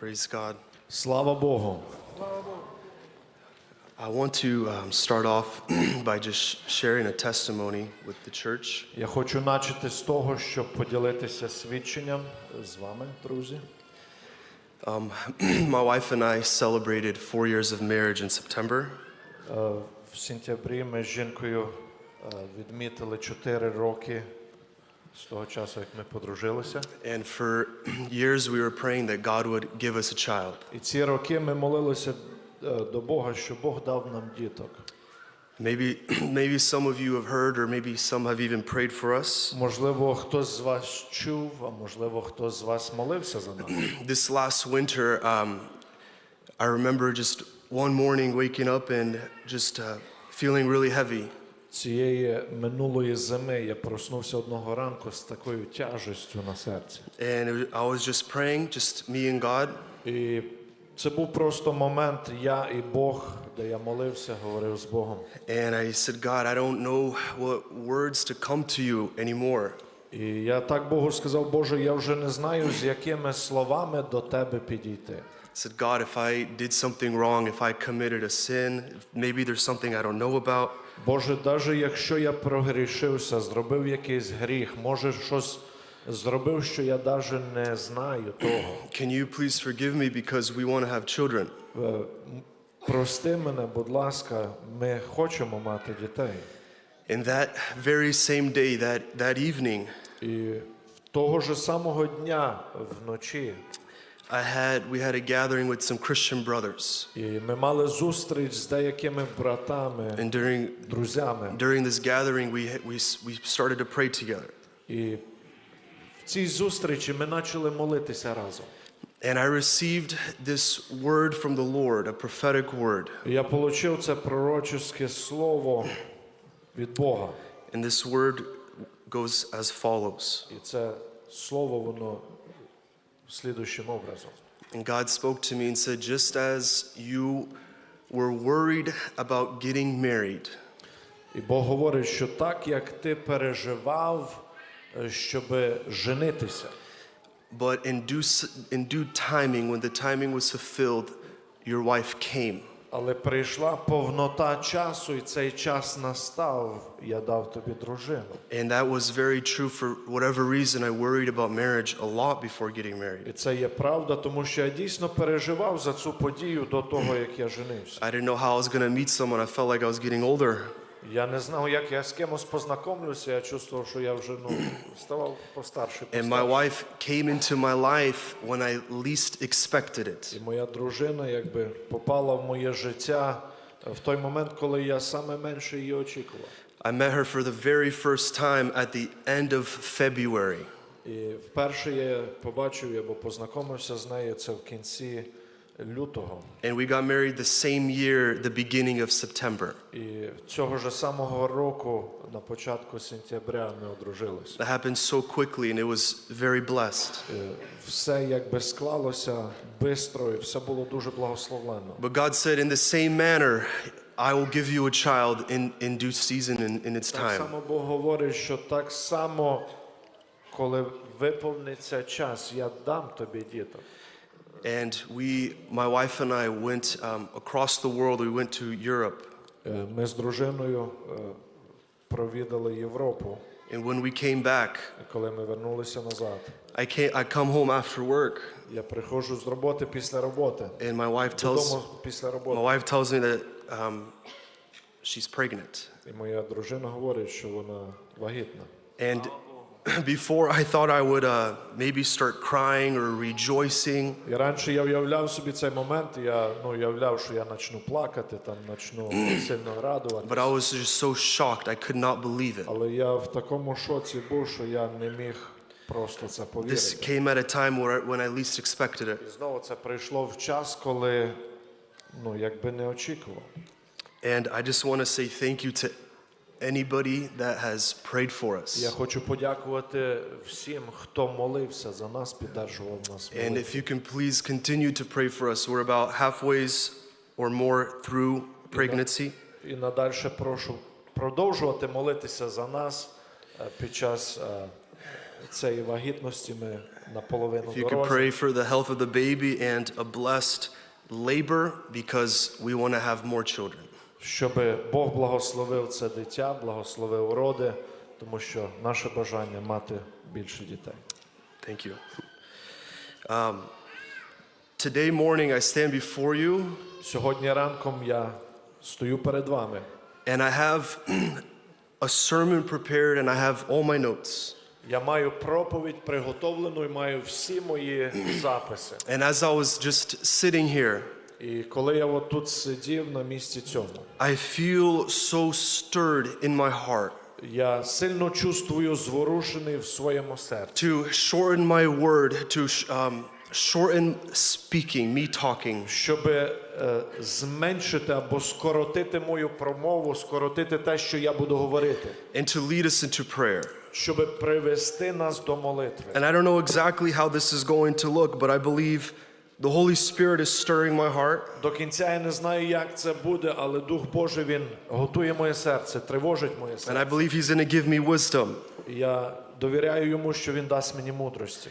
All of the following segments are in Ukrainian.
Praise God. Слава Богу. I want to um, start off by just sharing a testimony with the church. Я хочу начати з того, щоб поділитися свідченням з вами, друзі. Um, my wife and I celebrated four years of marriage in September, Е, В сентябрі ми з жінкою е, відмітили 4 роки з того часу, як ми подружилися. and for years we were praying that God would give us a child. І ці роки ми молилися е, до Бога, щоб Бог дав нам діток. Maybe, maybe some of you have heard, or maybe some have even prayed for us. Можливо, хтось з вас чув, а можливо, хтось з вас молився за нас. This last winter, um, I remember just one morning waking up and just uh, feeling really heavy. Цієї минулої зими я проснувся одного ранку з такою тяжестю на серці. And I was just praying, just me and God. І це був просто момент, я і Бог, де я молився, говорив з Богом. And I said, God, I don't know what words to come to you anymore. І я так Богу сказав, Боже, я вже не знаю, з якими словами до тебе підійти. Said, God, if I did something wrong, if I committed a sin, maybe there's something I don't know about, Боже, навіть якщо я прогрішився, зробив якийсь гріх, може щось зробив, що я навіть не знаю того. can you please forgive me because we want to have children? Е, Прости мене, будь ласка, ми хочемо мати дітей. And that very same day, that, that evening, І того ж самого дня вночі I had, we had a gathering with some Christian brothers. і ми мали зустріч з деякими братами, And during, друзями. during this gathering, we, we, we started to pray together. І в цій зустрічі ми почали молитися разом. And I received this word from the Lord, a prophetic word. І я отримав це пророчеське слово від Бога. And this word goes as follows. І це слово воно слідуючим образом. And God spoke to me and said, Just as you were worried about getting married, І Бог говорить, що так як ти переживав, щоб женитися, but in due, s- in due timing, when the timing was fulfilled, your wife came. але прийшла повнота часу, і цей час настав, я дав тобі дружину. And that was very true for whatever reason. I worried about marriage a lot before getting І married. це є правда, тому що я дійсно переживав за цю подію до того, як я женився. I didn't know how I was going to meet someone. I felt like I was getting older. Я не знав, як я з кимось познайомлюся. Я чувствував, що я вже ну, ставав постарше. And my wife came into my life when I least expected it. І моя дружина якби попала в моє життя в той момент, коли я саме менше її очікував. I met her for the very first time at the end of February. І вперше я побачив або познайомився з нею це в кінці лютого. And we got married the same year, the beginning of September. І цього ж самого року, на початку сентября, ми одружилися. That happened so quickly, and it was very blessed. Е, Все якби склалося швидко, і все було дуже благословенно. But God said, in the same manner, I will give you a child in, in due season and in its Так time. само Бог говорить, що так само, коли виповниться час, я дам тобі діток. And we, my wife and I, went um, across the world. We went to Europe. Е, Ми з дружиною е, провідали Європу. And when we came back, І коли ми вернулися назад, I, came, I come home after work, я приходжу з роботи після роботи. and my wife tells, Додому після my роботи. wife tells me that um, she's pregnant. І моя дружина говорить, що вона вагітна. And before I thought I would uh, maybe start crying or rejoicing, І раніше я уявляв собі цей момент, я ну, уявляв, що я почну плакати, там почну сильно радувати. but I was just so shocked. I could not believe it. Але я в такому шоці був, що я не міг просто це This повірити. came at a time where, when I least expected it. І знову це прийшло в час, коли ну, якби не очікував. And I just want to say thank you to anybody that has prayed for Я us. хочу подякувати всім, хто молився за нас, піддержував нас. And молитвою. if you can please continue to pray for us, we're about halfways or more through pregnancy. І надальше прошу продовжувати молитися за нас е, під час е, цієї вагітності ми наполовину If you could дорозі. pray for the health of the baby and a blessed labor because we want to have more children. Щоб Бог благословив це дитя, благословив роди, тому що наше бажання мати більше дітей. Thank you. Um, today morning, I stand before you Сьогодні ранком я стою перед вами. and I have a sermon prepared and I have all my notes. Я маю проповідь приготовлену і маю всі мої записи. And as I was just sitting here, І коли я от тут сидів на місці цьому, I feel so stirred in my heart я сильно чувствую зворушений в своєму серці, to shorten my word, to um, shorten speaking, me talking, щоб е, зменшити або скоротити мою промову, скоротити те, що я буду говорити, and to lead us into prayer. щоб привести нас до молитви. And I don't know exactly how this is going to look, but I believe the Holy Spirit is stirring my heart. До кінця я не знаю, як це буде, але Дух Божий він готує моє серце, тривожить моє And I серце. believe He's going to give me wisdom. Я довіряю йому, що він дасть мені мудрості.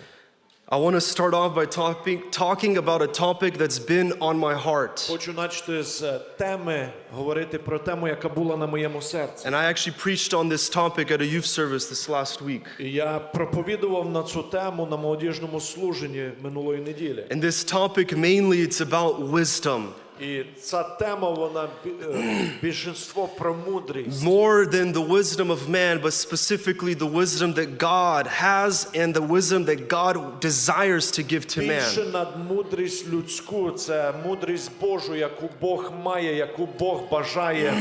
I want to start off by talking, talking about a topic that's been on my heart. Хочу почати з е, теми говорити про тему, яка була на моєму серці. And I actually preached on this topic at a youth service this last week. І я проповідував на цю тему на молодіжному служенні минулої неділі. And this topic mainly it's about wisdom. І ця тема, вона бі- е, більшинство про мудрість. More than the wisdom of man, but specifically the wisdom that God has and the wisdom that God desires to give to Більше man. над мудрість людську, це мудрість Божу, яку Бог має, яку Бог бажає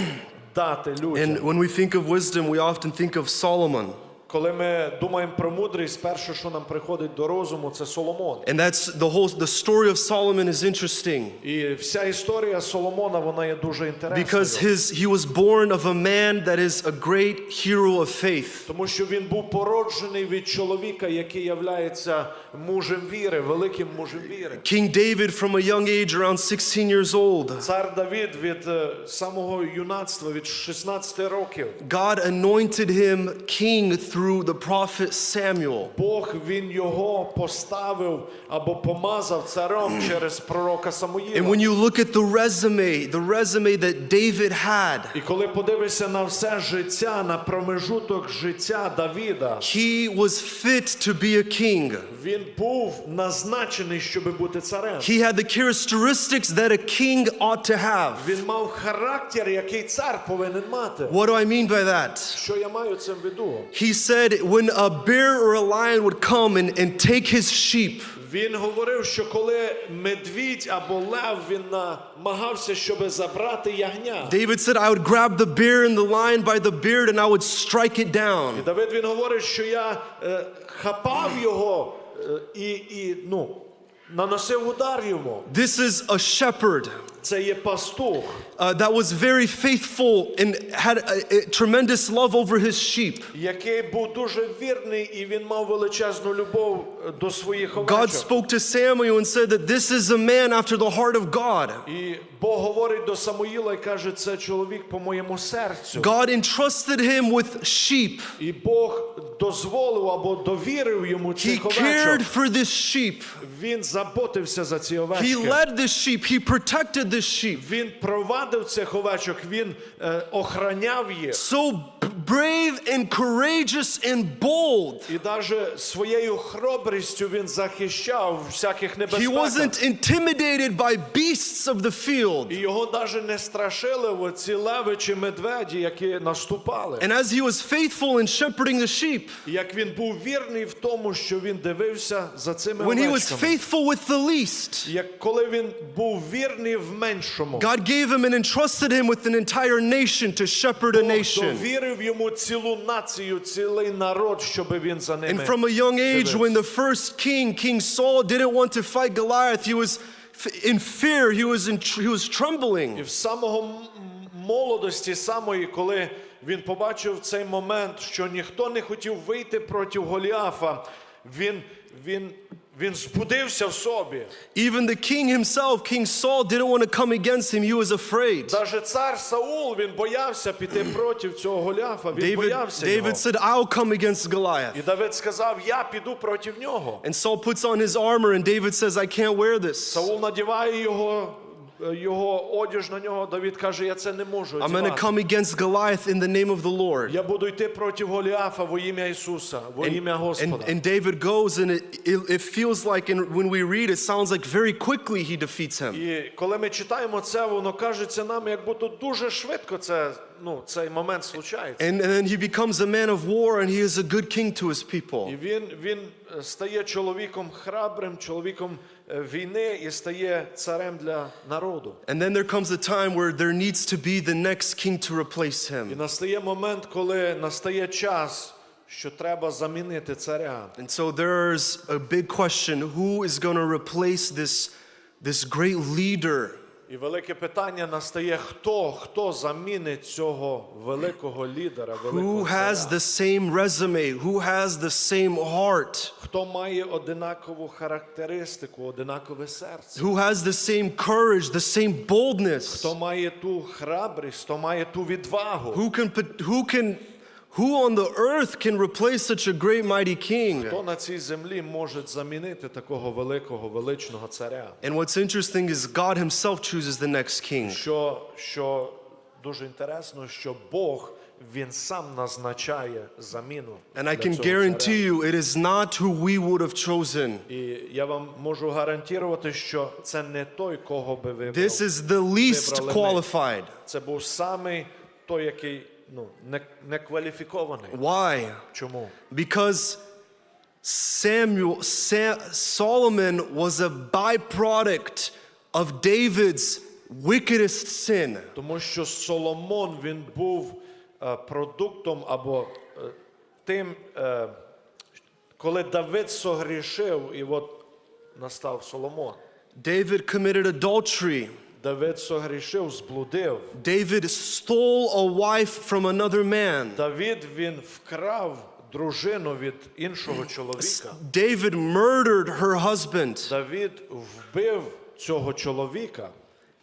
дати людям. And when we think of wisdom, we often think of Solomon. Коли ми думаємо про мудрість, перше, що нам приходить до розуму, це Соломон. And that's the whole the story of Solomon is interesting І вся історія Соломона, вона є дуже because his he was born of a man that is a great hero of faith. Тому що він був породжений від чоловіка, який являється мужем віри, великим мужем віри. King David from a young age around 16 years old. Цар Давід від е, самого юнацтва, від 16 років. God anointed him king through the prophet Samuel. Бог він його поставив або помазав царем через пророка And Самуїла. when you look at the resume, the resume that David had, І коли подивишся на все життя, на промежуток життя Давіда, he was fit to be a king. він був назначений, щоб бути царем. He had the characteristics that a king ought to have. Він мав характер, який цар повинен мати. What do I mean by that? Що я маю цим в виду? He said when a bear or a lion would come and, and take his sheep, Він говорив, що коли медвідь або лев він намагався, щоб забрати ягня. David said, I would grab the bear and the lion by the beard and I would strike it І down. Давид він говорить, що я е, хапав його е, і, і ну, наносив удар йому. This is a shepherd Це є пастух, uh, that was very faithful and had a, a tremendous love over his sheep. який був дуже вірний, і він мав величезну любов е, до своїх God овечок. spoke to Samuel and said that this is a man after the heart of God. І Бог говорить до Самуїла і каже, це чоловік по моєму серцю. God entrusted him with sheep. І Бог дозволив або довірив йому He цих cared овечок. for this sheep. Він заботився за ці He led this sheep. He protected this sheep. Він провадив цих овечок, він е, охраняв їх. So brave and courageous and bold. І навіть своєю хоробрістю він захищав всяких He wasn't intimidated by beasts of the І field. його навіть не страшили оці леви чи медведі, які наступали. And as he was faithful in shepherding the sheep, Як він був вірний в тому, що він дивився за цими when he was овечками. Faithful with the least, Як коли він був вірний в меншому, God gave him and entrusted him with an entire nation to shepherd a nation. довірив йому цілу націю, цілий народ, щоб він за And from a young age, when the first king, King Saul, didn't want to fight Goliath, he was in fear, he was, in, he was І trembling. в самого молодості самої, коли він побачив цей момент, що ніхто не хотів вийти проти Голіафа, він, він, він збудився в собі. Even the king himself, King Saul, didn't want to come against him. He was afraid. Даже цар Саул він боявся піти проти цього Голіафа. Він David, боявся його. David said, I'll come against Goliath. І Давид сказав: Я піду проти нього. And Saul puts on his armor, and David says, I can't wear this. Саул надіває його, Його одіж на нього. Давід каже: Я це не можу. I'm going to come against Goliath in the name of the Lord. Я буду йти проти Голіафа во ім'я Ісуса, во ім'я Господа. and David goes, and it, it, it feels like, and when we read, it sounds like very quickly he defeats him. І коли ми читаємо це, воно кажеться нам, як будто дуже швидко це, ну, цей момент случається. And, and then he becomes a man of war, and he is a good king to his І people. він, він е, стає чоловіком храбрим, чоловіком е, війни і стає царем для народу. And then there comes a time where there needs to be the next king to replace І him. настає момент, коли настає час, що треба замінити царя. And so there's a big question who is going to replace this, this great leader? І велике питання настає: хто, хто замінить цього великого лідера, Who великого has царя? the same resume? Who has the same heart? Хто має одинакову характеристику, одинакове серце? Who has the same courage, the same boldness? Хто має ту храбрість, хто має ту відвагу? Who can, who can, who on the earth can replace such a great mighty king? Хто на цій землі може замінити такого великого величного царя? And what's interesting is God himself chooses the next king. Що, що дуже інтересно, що Бог він сам назначає заміну. And I для can цього guarantee царя. you it is not who we would have chosen. І я вам можу гарантувати, що це не той, кого би вибрав. This is the least Вибрали ми. qualified. Це був самий той, який ну, не, не кваліфікований. Why? Чому? Because Samuel, Sa- Solomon was a byproduct of David's wickedest sin. Тому що Соломон він був е, продуктом або е, тим, е, коли Давид согрішив, і от настав Соломон. David committed adultery. Давид согрішив, зблудив. David stole a wife from another man. Давид він вкрав дружину від іншого чоловіка. David murdered her husband. Давид вбив цього чоловіка.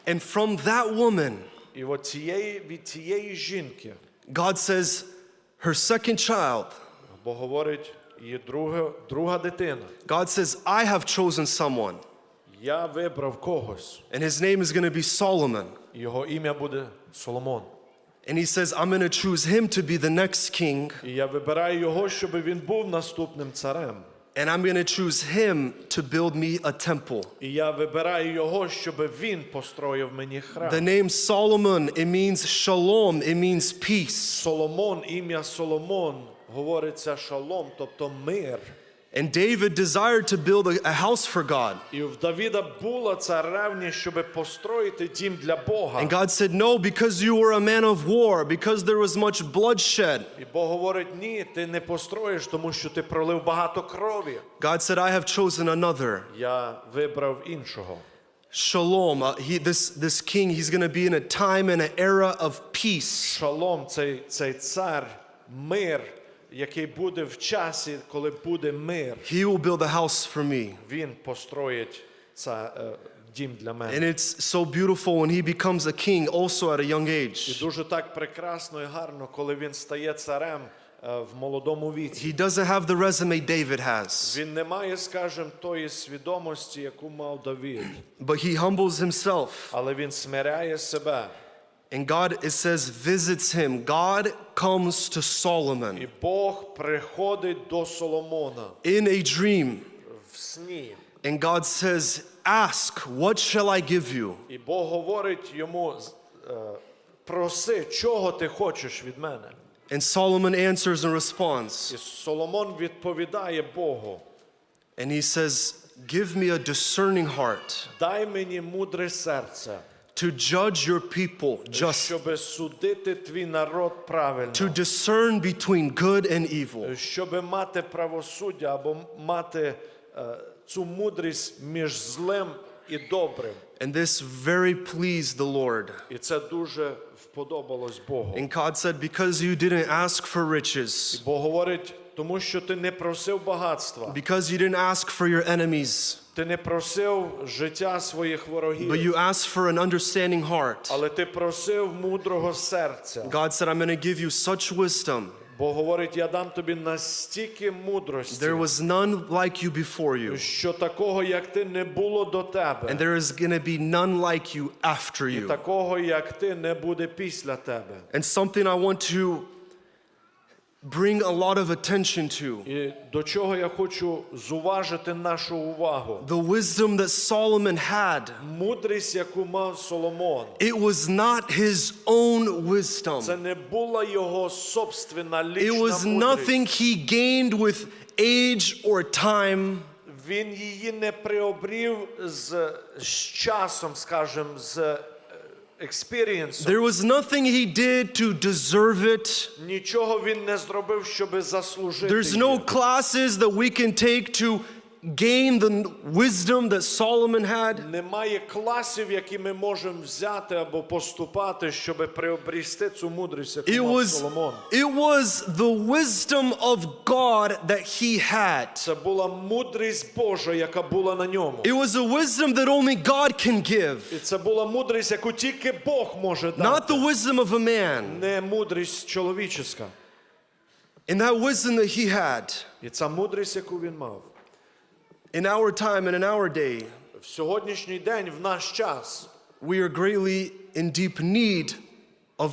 And from that woman, І от цієї, від цієї жінки, God says, her second child, бо говорить її друга, друга дитина. God says, I have chosen someone. Я вибрав когось. And his name is going to be Solomon. Його ім'я буде Соломон. And he says, I'm going to choose him to be the next king. І я вибираю його, щоб він був наступним царем. And I'm going to choose him to build me a temple. І я вибираю його, щоб він построїв мені храм. The name Solomon, it means shalom, it means peace. Соломон, ім'я Соломон, говориться шалом, тобто мир. And David desired to build a, a house for God. І в Давіда була ця ревність, щоб построїти дім для Бога. And God said, No, because you were a man of war, because there was much bloodshed. І Бог говорить: ні, ти не построїш, тому що ти пролив багато крові. God said, I have chosen another. Я вибрав іншого. Shalom. Uh, he, this, this king, he's going to be in a time and an era of peace. Шалом, цей, цей цар, мир, який буде в часі, коли буде мир. He will build a house for me. Він построїть ця, е, дім для And мене. it's so beautiful when he becomes a king also at a young І дуже так прекрасно і гарно, коли він стає царем е, в молодому віці. He doesn't have the resume David has, Він не має, скажімо, тої свідомості, яку мав Давид, but he humbles himself. але він смиряє себе. And God, it says, visits him. God comes to І Solomon Бог приходить до Соломона in a dream. в сні. And God says, Ask, what shall I give you? І Бог говорить йому: е, проси, чого ти хочеш від мене. And Solomon answers and responds. І Соломон відповідає Богу: And he says, Give me a discerning heart дай мені мудре серце, to judge your people just, щоб судити твій народ правильно, to discern between good and evil. щоб мати правосуддя або мати е, цю мудрість між злим і добрим. And this very pleased the Lord. І це дуже вподобалось Богу. And God said, Because you didn't ask for riches, Бог говорить, Тому що ти не просив багатства, because you didn't ask for your enemies, ти не просив життя своїх ворогів, but you asked for an understanding heart. але ти просив мудрого серця. God said, I'm going to give you such wisdom. Бо говорить, я дам тобі настільки мудрості, There was none like you before you, що такого, як ти, не було до тебе. and there is going to be none like you after І you. такого, як ти, не буде після тебе. And something I want to bring a lot of attention to І до чого я хочу зуважити нашу увагу. the wisdom that Solomon had. Мудрість, яку мав Соломон, It was not his own wisdom. це не була його собственна It лічна was мудрість. nothing he gained with age or time. Він її не приобрів з, з часом, скажем, з е, експірієнсом. There was nothing he did to deserve it. Нічого він не зробив, щоб заслужити. There's no її. classes that we can take to gain the wisdom that Solomon had. Немає класів, які ми можемо взяти або поступати, щоб приобрести цю мудрість, яку It мав was, Соломон. it was the wisdom of God that he had. Це була мудрість Божа, яка була на ньому. It was a wisdom that only God can give, І це була мудрість, яку тільки Бог може not дати. the wisdom of a man. Не мудрість чоловіческа. And that wisdom that he had І ця мудрість, яку він мав. In our time and in our day, В сьогоднішній день, в наш час, we are greatly in deep need of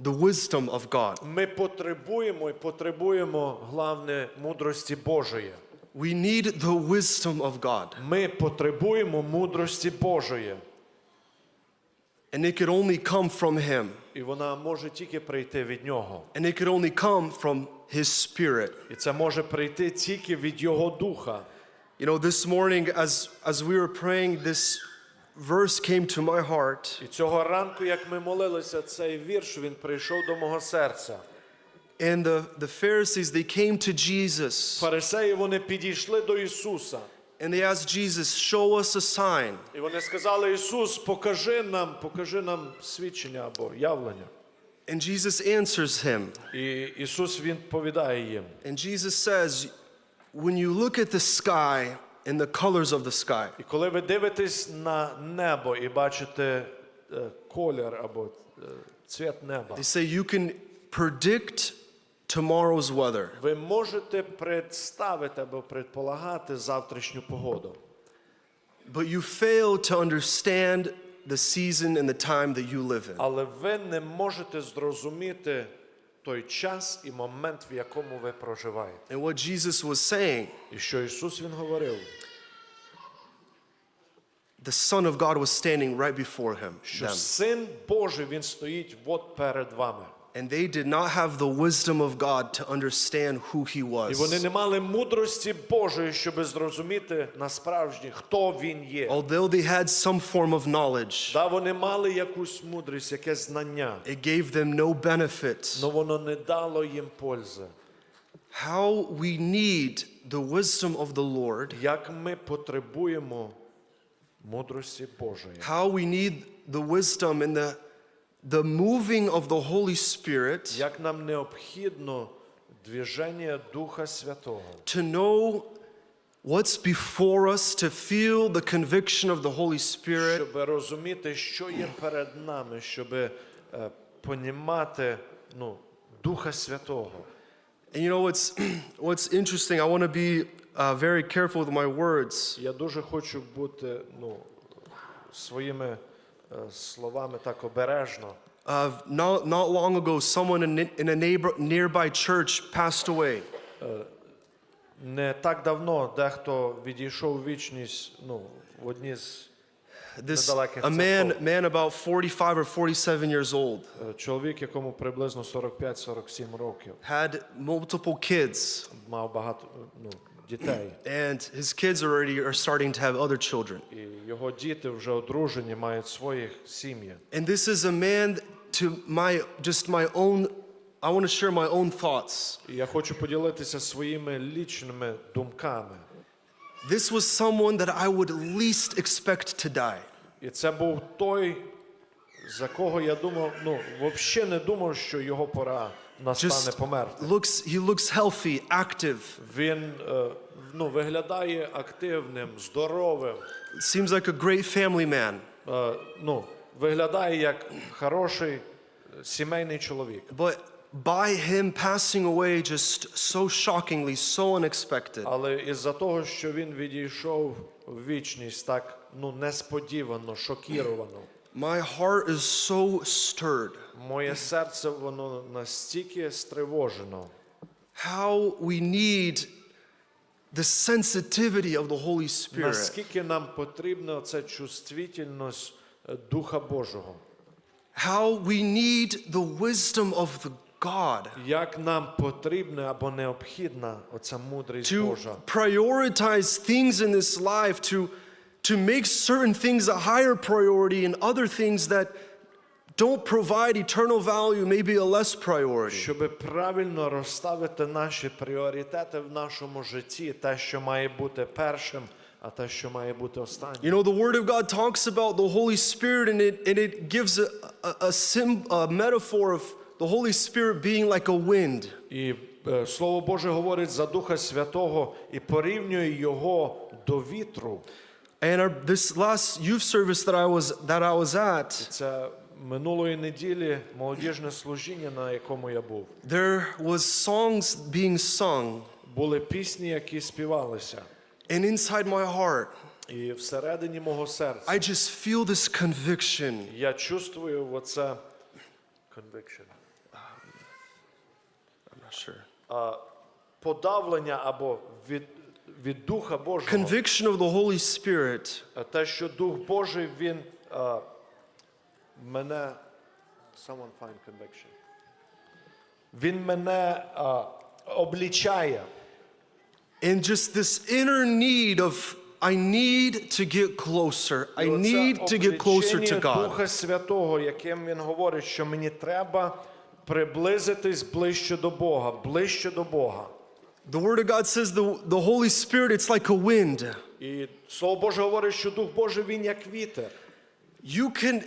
the wisdom of God. ми потребуємо і потребуємо главне мудрості Божої. We need the wisdom of God. Ми потребуємо мудрості Божої. And it could only come from him. І вона може тільки прийти від нього. And it could only come from his spirit. І це може прийти тільки від Його Духа. You know, this morning as as we were praying this verse came to my heart І цього ранку, як ми молилися, цей вірш він прийшов до мого серця. and the the Pharisees they came to Jesus Фарисеї вони підійшли до Ісуса. and they asked Jesus, "Show us a sign." І вони сказали: Ісус, покажи нам, покажи нам свідчення або явлення. And Jesus answers him. І Ісус Він повідає їм. And Jesus says, "When you look at the sky and the colors of the sky, І коли ви дивитесь на небо і бачите е, колір або е, цвіт неба, they say you can predict tomorrow's weather, ви можете представити або предполагати завтрашню погоду. but you fail to understand the season and the time that you live in." Але ви не можете зрозуміти той час і момент, в якому ви проживаєте. And what Jesus was saying, І що Ісус Він говорив, the Son of God was standing right before him. що. Син Божий Він стоїть от перед вами. And they did not have the wisdom of God to understand who he І вони was. не мали мудрості Божої, щоб зрозуміти насправжні, хто він є. Although they had some form of knowledge, Да, вони мали якусь мудрість, якесь знання, it gave them no benefit. але воно не дало їм пользи. How we need the wisdom of the Lord, Як ми потребуємо мудрості Божої, how we need the wisdom and the, the moving of the Holy Spirit як нам необхідно движення Духа Святого, to know what's before us, to feel the conviction of the Holy Spirit, щоб розуміти, що є перед нами, щоб е, понімати ну, Духа Святого. And you know what's what's interesting? I want to be uh, very careful with my words. Я дуже хочу бути ну, своїми е, словами так обережно. Uh, not, not long ago, someone in, in a neighbor, nearby church passed away. Не так давно дехто відійшов вічність ну, в одній з This a man, man about 45 or 47 years old, е, чоловік, якому приблизно 45-47 років, had multiple kids, мав багато е, ну, дітей. and his kids already are starting to have other children. І його діти вже одружені, мають своїх сім'ї. And this is a man to my just my own. I want to share my own thoughts. Я хочу поділитися своїми лічними думками. This was someone that I would least expect to die. І це був той, за кого я думав, ну, взагалі не думав, що його пора настане just померти. looks he looks healthy, active. Він е, ну, виглядає активним, здоровим. Seems like a great family man. е, ну, виглядає як хороший е, сімейний чоловік. But by him passing away just so shockingly, so unexpected, Але із-за того, що він відійшов в вічність так ну, несподівано, шокіровано, my heart is so stirred. моє серце воно настільки стривожено. How we need the sensitivity of the Holy Spirit. Наскільки нам потрібна ця чувствительність е, Духа Божого? How we need the wisdom of the God Як нам потрібна або необхідна оця мудрість to Божа? prioritize things in this life, to, to make certain things a higher priority and other things that don't provide eternal value, maybe a less priority. Щоб правильно розставити наші пріоритети в нашому житті, те, що має бути першим, а те, що має бути останнім. You know, the Word of God talks about the Holy Spirit and it, and it gives a, a, a, sim, a metaphor of the Holy Spirit being like a wind. І е, Слово Боже говорить за Духа Святого і порівнює його до вітру. And our, this last youth service that I was, that I was at, Це Минулої неділі молодіжне служіння, на якому я був. there was songs being sung, Були пісні, які співалися. and inside my heart, І всередині мого серця I just feel this conviction. я чувствую оце conviction. I'm not sure. а, подавлення або від, від Духа Божого. Conviction of the Holy Spirit Те, що Дух Божий, він а, мене. Someone find conviction. Він мене а, облічає. and just this inner need of I need to get closer. I need to get closer to God. Духа Святого, яким він говорить, що мені треба приблизитись ближче до Бога, ближче до Бога. The Word of God says the, the Holy Spirit, it's like a wind. І Слово Боже говорить, що Дух Божий він як вітер. You can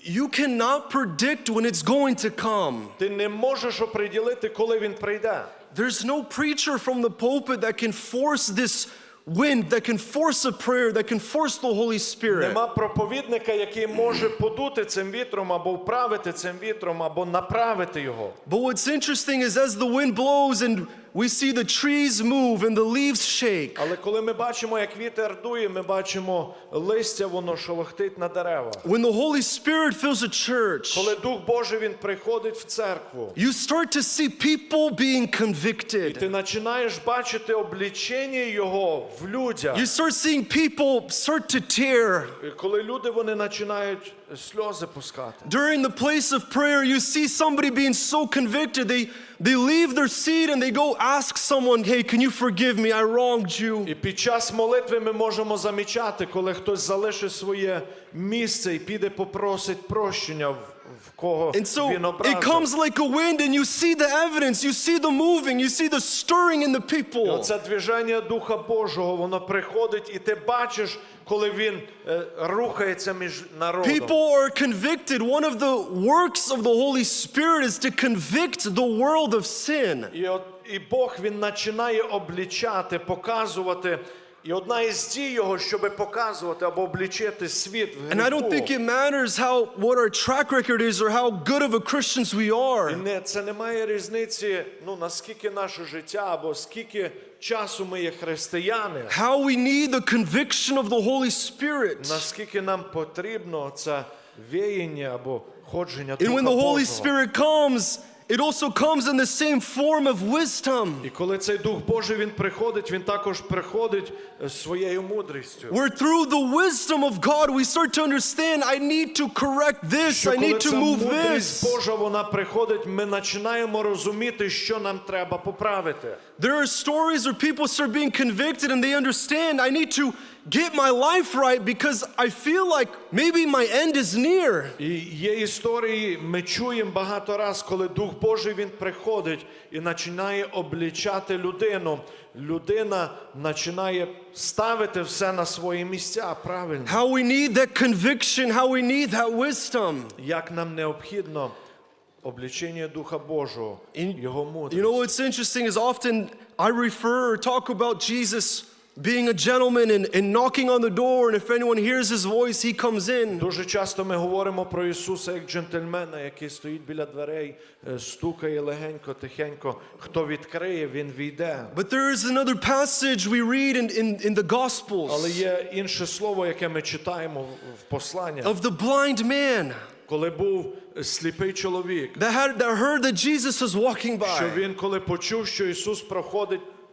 you cannot predict when it's going to come. Ти не можеш оприділити, коли він прийде. There's no preacher from the pulpit that can force this wind, that can force a prayer, that can force the Holy Spirit. Нема проповідника, який може подути цим вітром, або вправити цим вітром, або направити його. But what's interesting is as the wind blows and we see the trees move and the leaves shake, Але коли ми бачимо, як вітер дує, ми бачимо листя, воно шовахтить на дерева. when the Holy Spirit fills a church, Коли Дух Божий він приходить в церкву, you start to see people being ти convicted. починаєш бачити облічення його в людях. You start seeing people start to tear. І коли люди вони починають сльози пускати. During the place of prayer, you see somebody being so convicted, they, they leave their seat and they go ask someone, Hey, can you forgive me? I wronged you. І під час молитви ми можемо замічати, коли хтось залишить своє місце і піде попросить прощення в, в кого And so він it образив. comes like a wind, and you see the evidence, you see the moving, you see the stirring in the people. Оце движення Духа Божого, воно приходить, і ти бачиш, коли він е, рухається між народом. People are convicted. One of the works of the Holy Spirit is to convict the world of sin. І, от, і Бог він починає облічати, показувати. І одна із дій його, щоб показувати або облічити світ в And I don't think it matters how what our track record is or how good of a Christians we І are. не, це не має різниці, ну наскільки наше життя, або скільки часу ми є християни, How we need the conviction of the Holy Spirit. наскільки нам потрібно це віяння або ходження And when the Holy Spirit comes, it also comes in the same form of wisdom. І коли цей Дух Божий він приходить, він також приходить е, своєю мудрістю. Where through the wisdom of God we start to understand I need to correct this, Що I коли need to ця move мудрість this. Божа вона приходить, ми починаємо розуміти, що нам треба поправити. There are stories where people start being convicted and they understand I need to get my life right because I feel like maybe my end is near. І є історії, ми чуємо багато раз, коли Дух Божий він приходить і починає облічати людину. Людина починає ставити все на свої місця правильно. How we need that conviction, how we need that wisdom. Як нам необхідно обличення Духа Божого, Його You know what's interesting is often I refer or talk about Jesus being a gentleman and, and knocking on the door, and if anyone hears his voice, he comes in. Дуже часто ми говоримо про Ісуса як джентльмена, який стоїть біля дверей, е, стукає легенько, тихенько. Хто відкриє, він війде. But there is another passage we read in, in, in the Але Gospels є інше слово, яке ми читаємо в- в посланнях. of the blind man Коли був сліпий чоловік, that, had, that heard that Jesus was walking що by. він, коли почув, що Ісус проходить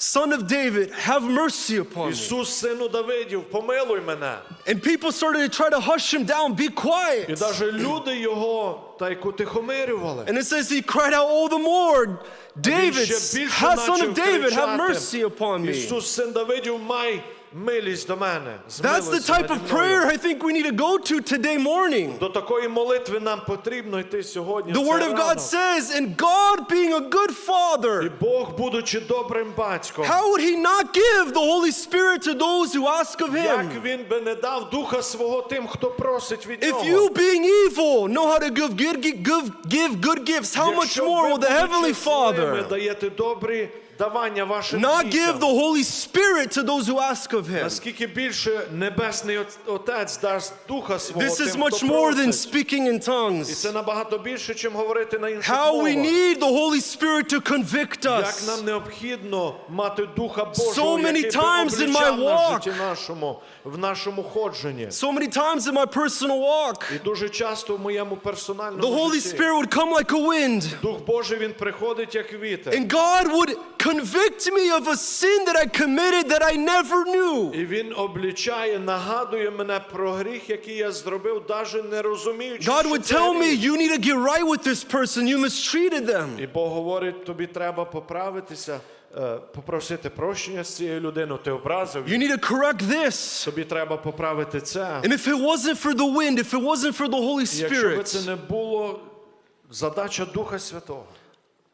son of David, have mercy upon me. Ісус, сину Давидів, помилуй мене. And people started to try to hush him down, be І quiet. навіть люди його та й утихомирювали. And it says he cried out all the more, David, Він ще більше ha- son почав of David, have кричати, mercy upon me. Ісус, син Давидів, май милість до мене. That's the змилуйся type наді of prayer мною». I think we need to go to today morning. До такої молитви нам потрібно йти сьогодні. в The цей Word of God ранок. says, and God being a good І father, Бог, будучи добрим батьком, how would he not give the Holy Spirit to those who ask of як him? він би не дав духа свого тим, хто просить від If нього. you, being evil, know how to give good, give, give good gifts, how much Якщо more ви, will the Heavenly будучи злими, Father даєте добрі давання вашим not give дітям, the Holy Spirit to those who ask of him? наскільки більше Небесний От- Отець дасть Духа свого This is тим, much хто more than просить. speaking in І tongues. це набагато більше, чим говорити на інших How we мовах. need the Holy Spirit to convict Як us. нам необхідно мати Духа Божого, So many який би times in my обличав на walk. житті нашому, в нашому ходженні. So many times in my personal walk, І дуже часто в моєму the персональному Holy житті Spirit would come like a wind, Дух Божий, Він приходить як вітер. and God would convict me of a sin that I committed that I never knew. І він облічає, нагадує мене про гріх, який я зробив, навіть не розуміючи, God would tell me, you need to get right with this person, you mistreated them. І Бог говорить, тобі треба поправитися, е, попросити прощення з цією людиною, ти образив. You need to correct this. Тобі треба поправити це. And if it wasn't for the wind, if it wasn't for the Holy І Якщо це Spirit, не було задача Духа Святого,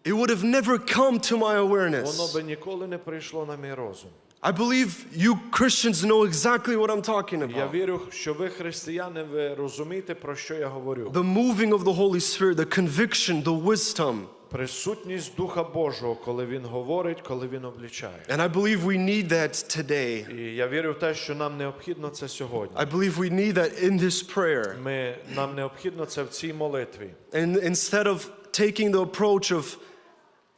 it would have never come to my воно awareness. би ніколи не прийшло на мій розум. I believe you Christians know exactly what I'm talking Я about. вірю, що ви, християни, ви розумієте, про що я говорю. The moving of the Holy Spirit, the conviction, the wisdom. Присутність Духа Божого, коли Він говорить, коли Він облічає. And I believe we need that today. І я вірю в те, що нам необхідно це сьогодні. I believe we need that in this prayer. Ми, нам необхідно це в цій молитві. And instead of taking the approach of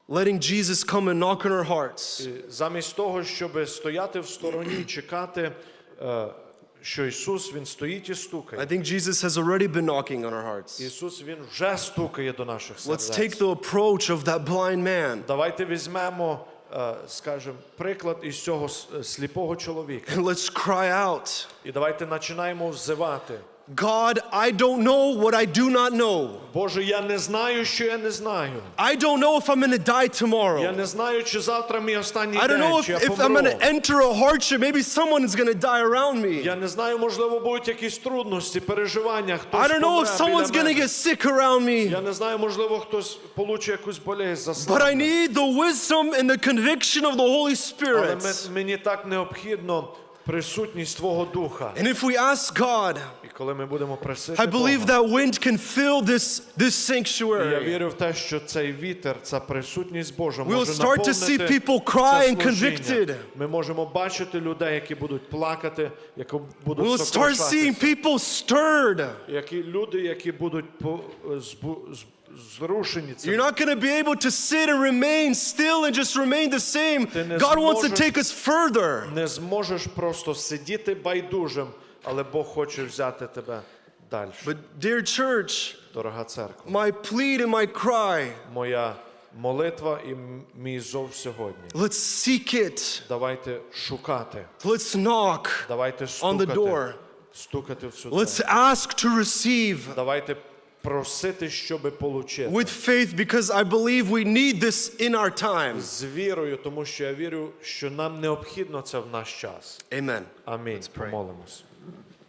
letting Jesus come and knock on our hearts, замість того, щоб стояти в стороні і чекати, е, що Ісус Він стоїть і I стукає. think Jesus has already been knocking on our hearts. Ісус Він вже стукає до наших Let's take the approach of that blind man. Давайте візьмемо, е, приклад із цього сліпого чоловіка. Let's cry out, І давайте починаємо взивати. God, I don't know what I do not know. Боже, я не знаю, що я не знаю. I don't know if I'm going to die Я tomorrow. не знаю, чи завтра мій останній I don't know день, if, чи я if I'm going помру. to enter a hardship. Maybe someone is going to die around me. Я не знаю, можливо, будуть якісь трудності, переживання, хтось I don't know if помре someone's біля going to мене. get sick around me. Я не знаю, можливо, хтось получить якусь болезнь за But I слабкість. need the wisdom and the conviction of the Holy Але Spirit. ми- мені так необхідно присутність Твого Духа. And if we ask God, І коли ми будемо просити I believe Бога, that wind can fill this, this і я вірю в те, що цей вітер, ця присутність Божа We'll може start to see наповнити people cry це and служіння. convicted. Ми можемо бачити людей, які будуть плакати, які будуть We'll start seeing сокрушатися. people stirred. Які люди, які будуть по- збу- з- зрушені цим. You're not going to be able to sit and remain still and just remain the same. Не God wants to зможеш- take us further. Не зможеш просто сидіти байдужим, але Бог хоче взяти тебе далі. But, dear church, Дорога церква, my plead and my cry, моя молитва і мій зов сьогодні. let's seek it. Давайте шукати, Let's knock. давайте On the door. стукати, стукати в цю Let's ask to receive Давайте просити, щоби получити. with faith because I believe we need this in our time. З вірою, тому що я вірю, що нам необхідно це в наш час. Amen. Амінь. Помолимось.